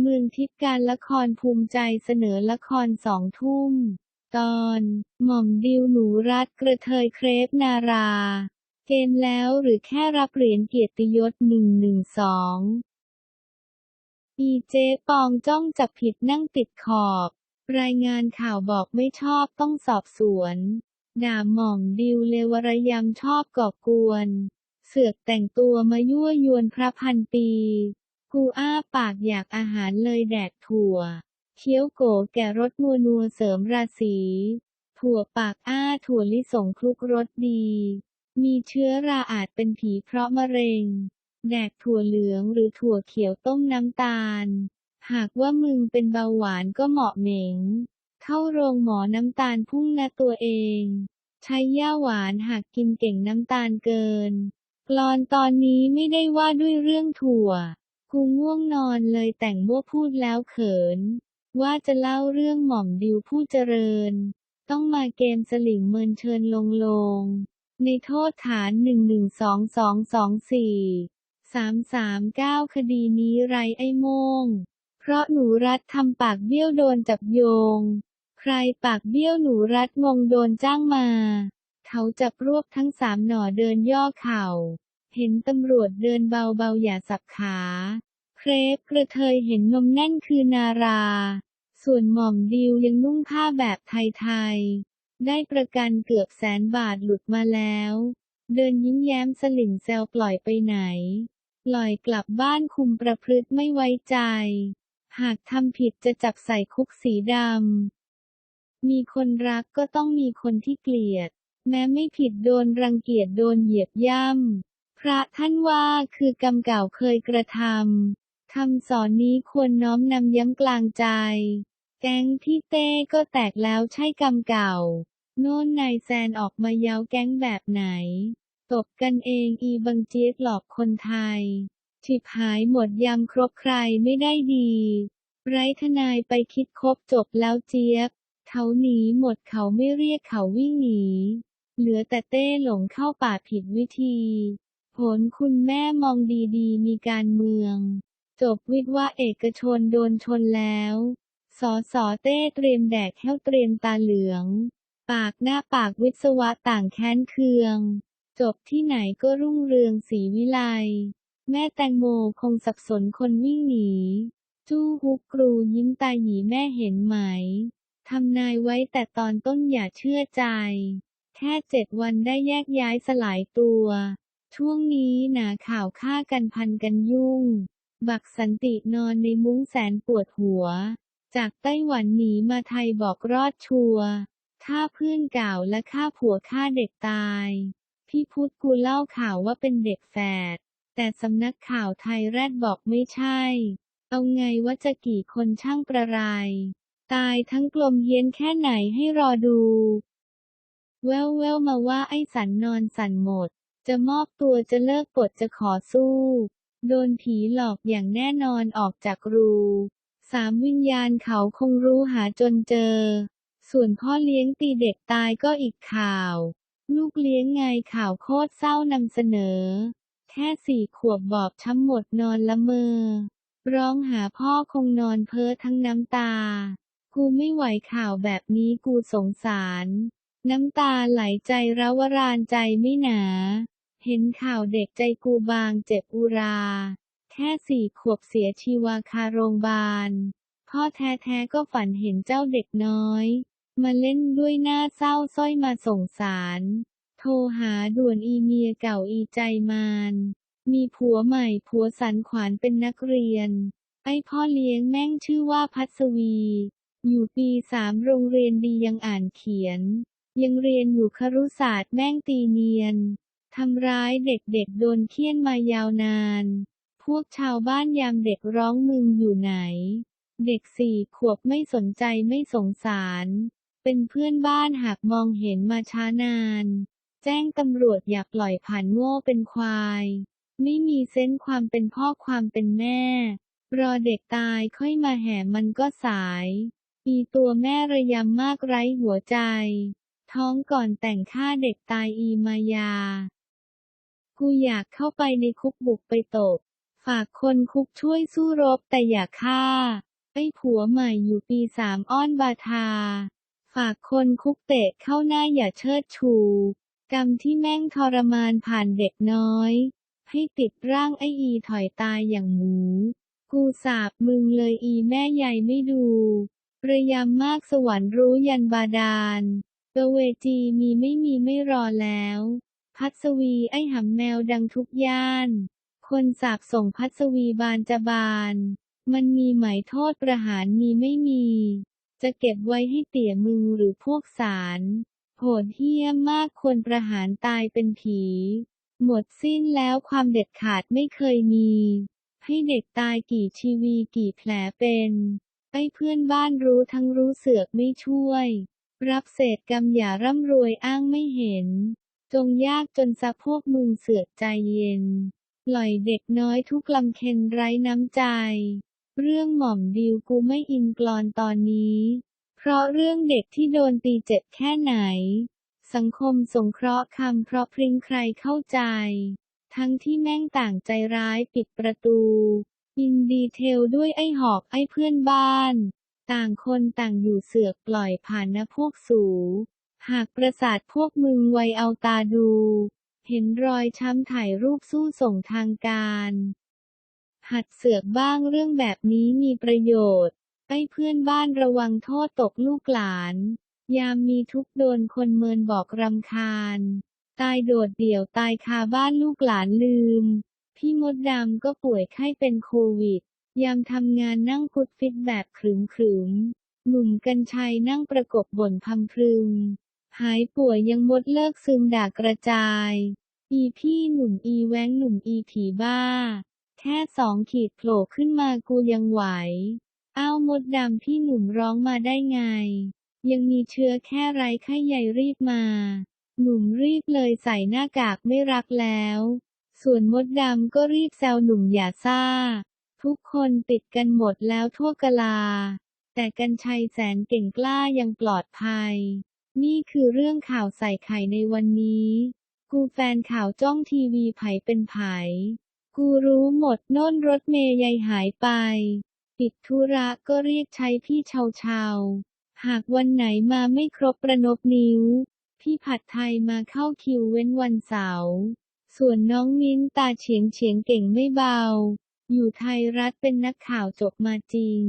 เมืองทิพย์การละครภูมิใจเสนอละครสองทุ่ม ตอน หม่อมดิวหนูรัดกระเทยเครปนารา เกณฑ์แล้วหรือแค่รับเหรียญเกียรติยศหนึ่งหนึ่งสองอีเจ๊ปองจ้องจับผิดนั่งติดขอบ รายงานข่าวบอกไม่ชอบต้องสอบสวน ด่าหม่อมดิวเลวรยำชอบก่อกวน เสือกแต่งตัวมายั่วยวนพระพันปี กูอ้าปากอยากอาหารเลยแดกถั่ว เคี้ยวโกแก่รสนัวนัวเสริมราศีถั่วปากอ้าถั่วลิสงคลุกรสดี มีเชื้อราอาจเป็นผีเพราะมะเร็ง แดกถั่วเหลืองหรือถั่วเขียวต้มน้ำตาล หากว่ามึงเป็นเบาหวานก็เหมาะเหม็งเข้าโรงหมอน้ำตาลพุ่งนะตัวเอง ใช้ย่าหวานหากกินเก่งน้ำตาลเกิน กลอนตอนนี้ไม่ได้ว่าด้วยเรื่องถั่ว กูง่วงนอนเลยแต่งมั่วพูดแล้วเขิน ว่าจะเล่าเรื่องหม่อมดิวผู้เจริญ ต้องมาเกมสลิงเมินเชิญลงลง ในโทษฐาน 112224 339 คดีนี้ไรไอ้โมง เพราะหนูรัฐทำปากเบี้ยวโดนจับโยง ใครปากเบี้ยวหนูรัฐงงโดนจ้างมา เขาจับรวบทั้งสามหน่อเดินย่อเข่า เห็นตำรวจเดินเบาๆอย่าสับขา เครปกระเทยเห็นนมแน่นคือนารา ส่วนหม่อมดิวยังนุ่งผ้าแบบไทยๆ ได้ประกันเกือบแสนบาทหลุดมาแล้ว เดินยิ้มแย้มสลิ่งแซวปล่อยไปไหน ปล่อยกลับบ้านคุมประพฤติไม่ไว้ใจ หากทำผิดจะจับใส่คุกสีดำ มีคนรักก็ต้องมีคนที่เกลียด แม้ไม่ผิดโดนรังเกียจโดนเหยียบย่ำ พระท่านว่าคือกรรมเก่าเคยกระทำคำสอนนี้ควรน้อมนำย้ำกลางใจ แก๊งพี่เต้ก็แตกแล้วใช่กรรมเก่า โน่นนายแซนออกมาเย้าแก๊งแบบไหน ตบกันเองอีบังเจี๊ยบหลอกคนไทยฉิบหายหมดยำครบใครไม่ได้ดี ไร้ทนายไปคิดคบจบแล้วเจี๊ยบ เขาหนีหมดเขาไม่เรียกเขาวิ่งหนี เหลือแต่เต้หลงเข้าป่าผิดวิธี ลคุณแม่มองดีๆ มีการเมือง จบวิทย์ว่าเอกชนโดนชนแล้วสอสอเต้เตรียมแดกแห้วเตรียมตาเหลือง ปากหน้าปากวิศวะต่างแค้นเคือง จบที่ไหนก็รุ่งเรืองศรีวิไล แม่แตงโมคงสับสนคนวิ่งหนี จู้ฮุกกรูยิ้มตาหยีแม่เห็นไหม ทำนายไว้แต่ตอนต้นอย่าเชื่อใจ แค่เจ็ดวันได้แยกย้ายสลายตัว ช่วงนี้หนาข่าวฆ่ากันพันกันยุ่ง บักสันตินอนในมุ้งแสนปวดหัว จากไต้หวันหนีมาไทยบอกรอดชัวร์ฆ่าเพื่อนเก่าและฆ่าผัวฆ่าเด็กตาย พี่พุทธกูเล่าข่าวว่าเป็นเด็กแฝด แต่สำนักข่าวไทยแรดบอกไม่ใช่ เอาไงว่าจะกี่คนช่างประไรตายทั้งกลมเฮียนแค่ไหนให้รอดู แววแววมาว่าไอ้สันนอนสันหมด จะมอบตัวจะเลิกปลดจะขอสู้ โดนผีหลอกอย่างแน่นอนออกจากรูสามวิญญาณเขาคงรู้หาจนเจอ ส่วนพ่อเลี้ยงตีเด็กตายก็อีกข่าว ลูกเลี้ยงไงข่าวโคตรเศร้านำเสนอ แค่สี่ขวบบอบช้ำหมดนอนละเมอ ร้องหาพ่อคงนอนเพ้อทั้งน้ำตา กูไม่ไหวข่าวแบบนี้กูสงสาร น้ำตาไหลใจระวรานใจไม่หนา เห็นข่าวเด็กใจกูบางเจ็บอุรา แค่สี่ขวบเสียชีวาคาโรงพยาบาล พ่อแท้ๆก็ฝันเห็นเจ้าเด็กน้อย มาเล่นด้วยหน้าเศร้าสร้อยมาส่งสาร โทรหาด่วนอีเมียเก่าอีใจมาน มีผัวใหม่ผัวสันขวานเป็นนักเรียน ไอพ่อเลี้ยงแม่งชื่อว่าพัสวี อยู่ปีสามโรงเรียนดียังอ่านเขียน ยังเรียนอยู่ครุศาสตร์แม่งตีเนียน ทำร้ายเด็กๆโดนเคี่ยนมายาวนาน พวกชาวบ้านยามเด็กร้องมึงอยู่ไหน เด็กสี่ขวบไม่สนใจไม่สงสาร เป็นเพื่อนบ้านหากมองเห็นมาช้านาน แจ้งตำรวจอย่าปล่อยผ่านโง่เป็นควาย ไม่มีเซนส์ความเป็นพ่อความเป็นแม่ รอเด็กตายค่อยมาแห่มันก็สาย มีตัวแม่ระยำมากไร้หัวใจ ท้องก่อนแต่งฆ่าเด็กตายอีมายา กูอยากเข้าไปในคุกบุกไปตบ ฝากคนคุกช่วยสู้รบแต่อย่าฆ่า ไอ้ผัวใหม่อยู่ปีสามอ้อนบาทา ฝากคนคุกเตะเข้าหน้าอย่าเชิดชู กรรมที่แม่งทรมานผ่านเด็กน้อย ให้ติดร่างไอ้อีถอยตายอย่างหมู กูสาบมึงเลยอีแม่ใหญ่ไม่ดูระยำมมากสวรรค์รู้ยันบาดาลเอเวจีมีไม่มีไม่รอแล้ว พัสวีไอ้หำแมวดังทุกย่าน คนสาบส่งพัสวีบานจะบาน มันมีไหมโทษประหารมีไม่มี จะเก็บไว้ให้เตี่ยมึงหรือพวกสารโหดเหี้ยมมากควรประหารตายเป็นผี หมดสิ้นแล้วความเด็ดขาดไม่เคยมี ให้เด็กตายกี่ชีวีกี่แผลเป็นไอ้เพื่อนบ้านรู้ทั้งรู้เสือกไม่ช่วย รับเศษกรรมอย่าร่ำรวยอ้างไม่เห็น จงยากจนซะพวกมึงเสือกใจเย็น ปล่อยเด็กน้อยทุกลำเค็นไร้น้ำใจ เรื่องหม่อมดิวกูไม่อินกลอนตอนนี้ เพราะเรื่องเด็กที่โดนตีเจ็บแค่ไหน สังคมสงเคราะห์คำเพราะพริ้งใครเข้าใจ ทั้งที่แม่งต่างใจร้ายปิดประตู อินดีเทลด้วยไอ้หอกไอ้เพื่อนบ้าน ต่างคนต่างอยู่เสือกปล่อยผ่านนะพวกสู หากประสาทพวกมึงไวเอาตาดู เห็นรอยช้ำถ่ายรูปสู้ส่งทางการ หัดเสือกบ้างเรื่องแบบนี้มีประโยชน์ไอ้เพื่อนบ้านระวังโทษตกลูกหลาน ยามมีทุกโดนคนเมินบอกรำคาญ ตายโดดเดี่ยวตายคาบ้านลูกหลานลืม พี่มดดำก็ป่วยไข้เป็นโควิด ยามทำงานนั่งฟุดฟิตแบบขรึมขรึมหนุ่มกัญชัยนั่งประกบบ่นพำพรึง หายป่วยยังมดเลิกซึมด่ากระจาย อีพี่หนุ่มอีแว้งหนุ่มอีผีบ้า แค่สองขีดโผล่ขึ้นมากูยังไหว อ้าวมดดำพี่หนุ่มร้องมาได้ไง ยังมีเชื้อแค่ไรไข้ใหญ่รีบมา หนุ่มรีบเลยใส่หน้ากากไม่รักแล้ว ส่วนมดดำก็รีบแซวหนุ่มอย่าซ่า ทุกคนติดกันหมดแล้วทั่วกะลา แต่กัญชัยแสนเก่งกล้ายังปลอดภัย นี่คือเรื่องข่าวใส่ไข่ในวันนี้ กูแฟนข่าวจ้องทีวีไผเป็นไผ กูรู้หมดโน่นรถเมย์ยายหายไป ปิดธุระก็เรียกใช้พี่เชาเชาหากวันไหนมาไม่ครบประนบนิ้ว พี่ผัดไทยมาเข้าคิวเว้นวันเสาร์ ส่วนน้องมิ้นตาเฉียงเฉียงเก่งไม่เบา อยู่ไทยรัฐเป็นนักข่าวจบมาจริง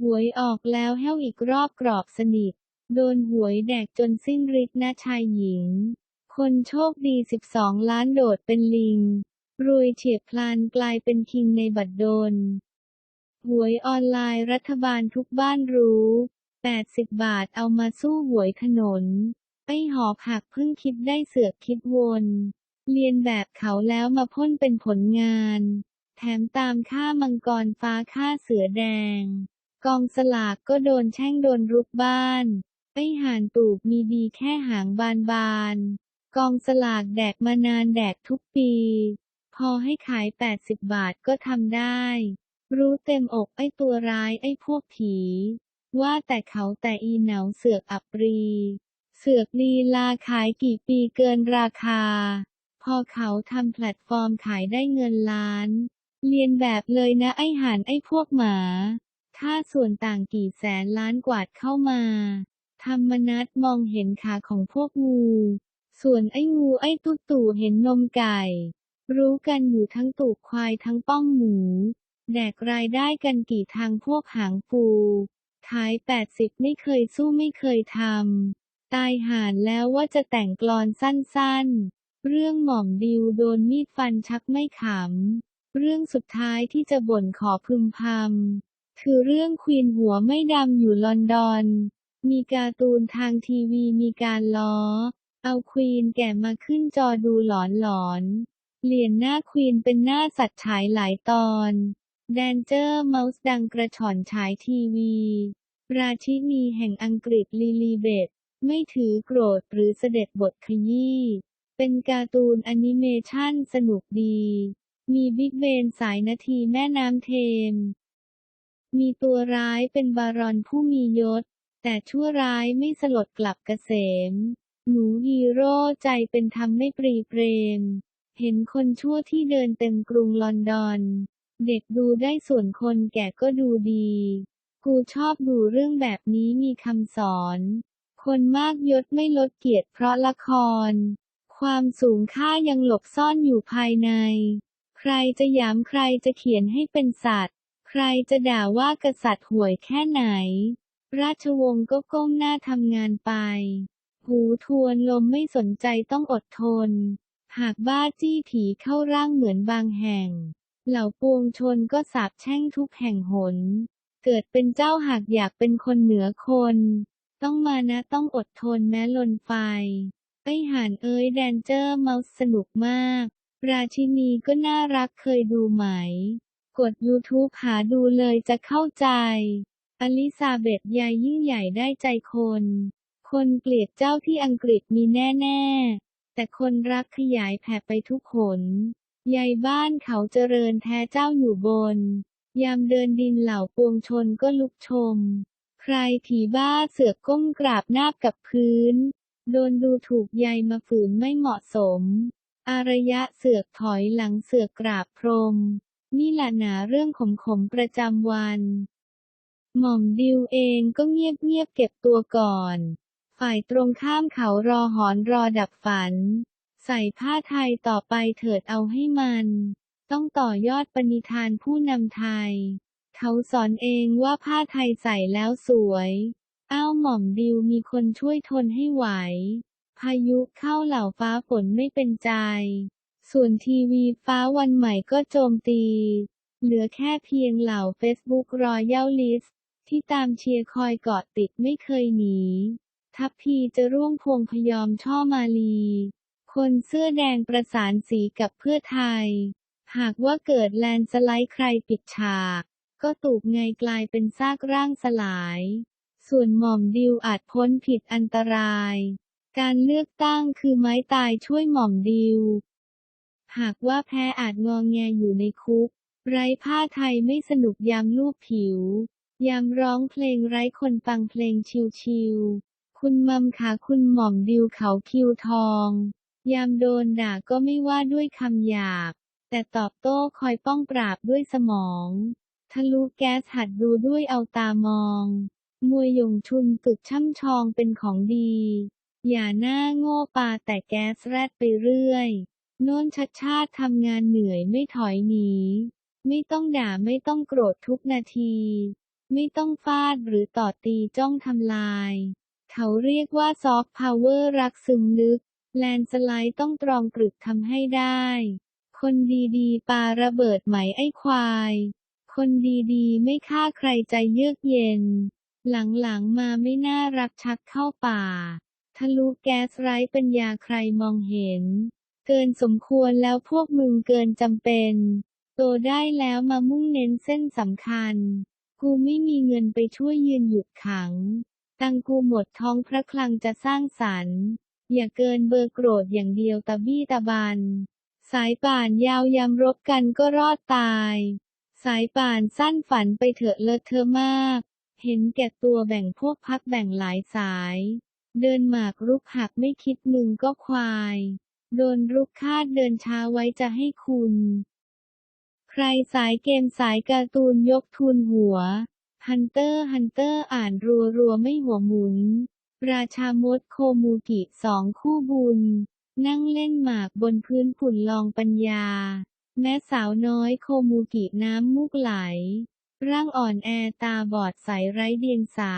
หวยออกแล้วแห้วอีกรอบกรอบสนิท โดนหวยแดกจนสิ้นฤทธิ์นะชายหญิง คนโชคดี 12 ล้านโดดเป็นลิง รวยเฉียบพลันกลายเป็นคิงในบัตรดล หวยออนไลน์รัฐบาลทุกบ้านรู้ 80 บาทเอามาสู้หวยถนนไอหอกหักเพิ่งคิดได้เสือกคิดวนเรียนแบบเขาแล้วมาพ่นเป็นผลงาน แถมตามค่ามังกรฟ้าค่าเสือแดง กองสลากก็โดนแช่งโดนรุกบ้าน ไอ้ห่านตูบมีดีแค่หางบานบานกองสลากแดกมานานแดกทุกปี พอให้ขาย 80 บาทก็ทำได้ รู้เต็มอกไอ้ตัวร้ายไอ้พวกผี ว่าแต่เขาแต่อีเหนาเสือกอับรี เสือกลีลาขายกี่ปีเกินราคา พอเขาทำแพลตฟอร์มขายได้เงินล้าน เรียนแบบเลยนะไอ้ห่านไอ้พวกหมาค่าส่วนต่างกี่แสนล้านกวาดเข้ามา ธรรมนัตมองเห็นขาของพวกงู ส่วนไอ้งูไอ้ตุ๊ตู่เห็นนมไก่ รู้กันอยู่ทั้งตูกควายทั้งป้องหมู แดกรายได้กันกี่ทางพวกหางปูขาย 80 ไม่เคยสู้ไม่เคยทำ ตายห่านแล้วว่าจะแต่งกลอนสั้นๆ เรื่องหม่อมดิวโดนมีดฟันชักไม่ขำ เรื่องสุดท้ายที่จะบ่นขอพึมพำ คือเรื่องควีนหัวไม่ดำอยู่ลอนดอน มีการ์ตูนทางทีวีมีการล้อ เอาควีนแก่มาขึ้นจอดูหลอนหลอนๆเปลี่ยนหน้าควีนเป็นหน้าสัตว์ฉายหลายตอนแดนเจอร์เมาส์ดังกระฉ่อนฉายทีวี ราชินีแห่งอังกฤษลิลีเบธไม่ถือโกรธหรือเสด็จบทขยี้ เป็นการ์ตูนแอนิเมชันสนุกดี มีบิ๊กเบนสายนาทีแม่น้ำเทม มีตัวร้ายเป็นบารอนผู้มียศ แต่ชั่วร้ายไม่สลดกลับเกษม หนูฮีโร่ใจเป็นธรรมไม่ปรีเปรม เห็นคนชั่วที่เดินเต็มกรุงลอนดอน เด็กดูได้ส่วนคนแก่ก็ดูดี กูชอบดูเรื่องแบบนี้มีคำสอน คนมากยศไม่ลดเกียรติเพราะละคร ความสูงค่ายังหลบซ่อนอยู่ภายใน ใครจะยามใครจะเขียนให้เป็นสัตว์ ใครจะด่าว่ากษัตริย์ห่วยแค่ไหน ราชวงศ์ก็ก้มหน้าทำงานไป หูทวนลมไม่สนใจต้องอดทน หากบ้าจี้ผีเข้าร่างเหมือนบางแห่ง เหล่าปวงชนก็สาบแช่งทุกแห่งหน เกิดเป็นเจ้าหากอยากเป็นคนเหนือคน ต้องมานะต้องอดทนแม้ลนไฟไอห่านเอ้ยแดนเจอร์เมาส์สนุกมาก ราชินีก็น่ารักเคยดูไหม กด YouTube หาดูเลยจะเข้าใจ อลิซาเบธยายยิ่งใหญ่ได้ใจคน คนเกลียดเจ้าที่อังกฤษมีแน่ๆ แต่คนรักขยายแผ่ไปทุกหนยายบ้านเขาเจริญแท้เจ้าอยู่บน ยามเดินดินเหล่าปวงชนก็ลุกชม ใครผีบ้าเสือกก้มกราบนาบกับพื้น โดนดูถูกยายมาฝืนไม่เหมาะสม อารยะเสือกถอยหลังเสือกกราบพรม นี่แหละหนาเรื่องขมๆประจำวัน หม่อมดิวเองก็เงียบๆเก็บตัวก่อน ฝ่ายตรงข้ามเขารอหอนรอดับฝัน ใส่ผ้าไทยต่อไปเถิดเอาให้มัน ต้องต่อยอดปณิธานผู้นำไทย เขาสอนเองว่าผ้าไทยใส่แล้วสวยอ้าวหม่อมดิวมีคนช่วยทนให้ไหว พายุเข้าเหล่าฟ้าฝนไม่เป็นใจ ส่วนทีวีฟ้าวันใหม่ก็โจมตี เหลือแค่เพียงเหล่า Facebook Royal List ที่ตามเชียร์คอยเกาะติดไม่เคยหนี ทัพพีจะร่วงพวงพยอมช่อมาลี คนเสื้อแดงประสานสีกับเพื่อไทย หากว่าเกิดแลนสไลด์ใครปิดฉาก ก็ตูกไงกลายเป็นซากร่างสลาย ส่วนหม่อมดิวอาจพ้นผิดอันตราย การเลือกตั้งคือไม้ตายช่วยหม่อมดิว หากว่าแพ้อาจงองแงอยู่ในคุก ไร้ผ้าไทยไม่สนุกยามลูบผิว ยามร้องเพลงไร้คนฟังเพลงชิวๆ คุณมัมขาคุณหม่อมดิวเขาคิวทอง ยามโดนด่าก็ไม่ว่าด้วยคำหยาบ แต่ตอบโต้คอยป้องปราบด้วยสมอง ทะลุแก๊สหัดดูด้วยเอาตามอง มวยหยงชุนตึกช่ำชองเป็นของดี อย่าหน้าโง่ปาแต่แก๊สแรดไปเรื่อย โน่นชัดชาติทำงานเหนื่อยไม่ถอยหนี ไม่ต้องด่าไม่ต้องโกรธทุกนาที ไม่ต้องฟาดหรือต่อตีจ้องทำลาย เขาเรียกว่าซอฟต์พาวเวอร์รักซึมลึก แลนสไลด์ต้องตรองกรึกทำให้ได้ คนดีๆ ปาระเบิดไหมไอ้ควาย คนดีๆ ไม่ฆ่าใครใจเยือกเย็น หลังๆ มาไม่น่ารักชักเข้าป่า ทะลุแก๊สไร้ปัญญาใครมองเห็น เกินสมควรแล้วพวกมึงเกินจำเป็น โตได้แล้วมามุ่งเน้นเส้นสำคัญ กูไม่มีเงินไปช่วยยืนหยุดขัง ตังกูหมดท้องพระคลังจะสร้างสรรค์ อย่าเกินเบอร์โกรธอย่างเดียวตะบี้ตะบัน สายป่านยาวยำรบกันก็รอดตาย สายป่านสั้นฝันไปเถอะเลอะเธอมาก เห็นแก่ตัวแบ่งพวกพักแบ่งหลายสาย เดินหมากรุกหักไม่คิดมึงก็ควาย โดนรุกคาดเดินช้าไว้จะให้คุณ ใครสายเกมสายการ์ตูนยกทุนหัว ฮันเตอร์ ฮันเตอร์ อ่านรัวรัวไม่หัวหมุน ราชามดโคมูกิสองคู่บุญ นั่งเล่นหมากบนพื้นฝุ่นลองปัญญา แม้สาวน้อยโคมูกิน้ำมูกไหล ร่างอ่อนแอตาบอดใสไร้เดียงสา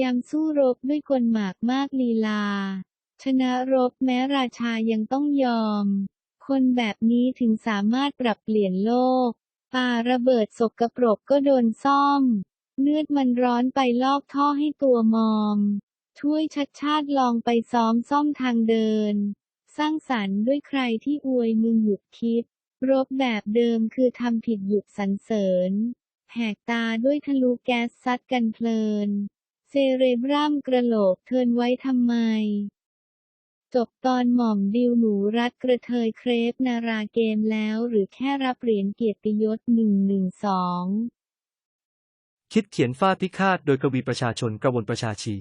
ยามสู้รบด้วยกลหมากมากลีลา ชนะรบแม้ราชายังต้องยอม คนแบบนี้ถึงสามารถปรับเปลี่ยนโลก ปาระเบิดศกกระปรกก็โดนซ่อม เลือดมันร้อนไปลอกท่อให้ตัวมอม ช่วยชัดชาติลองไปซ้อมซ่อมทางเดิน สร้างสรรค์ด้วยใครที่อวยมึงหยุดคิด รบแบบเดิมคือทำผิดหยุดสรรเสริญ แหกตาด้วยทะลุแก๊สซัดกันเพลิน เซเรบรัมกระโหลกเทินไว้ทำไม จบตอนหม่อมดิวหนูรัดกระเทยเครปนาราเกมแล้วหรือแค่รับเหรียญเกียรติยศ 112 คิดเขียนฟาดพิฆาตโดยกวีประชาชนกระวนประชาชี